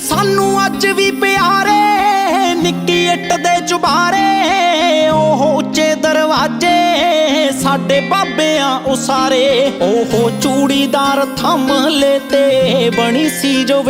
ਸਾਨੂੰ ਅੱਜ ਵੀ ਪਿਆਰੇ, ਨਿੱਕੀ ਇੱਟ ਦੇ ਚੁਬਾਰੇ, ਉਹ ਉੱਚੇ ਦਰਵਾਜ਼ੇ ਸਾਡੇ ਬਾਬਿਆਂ ਉਸਾਰੇ। ਉਹ ਚੂੜੀਦਾਰ ਥੰਮਲੇ ਤੇ ਬਣੀ ਸੀ ਜੋ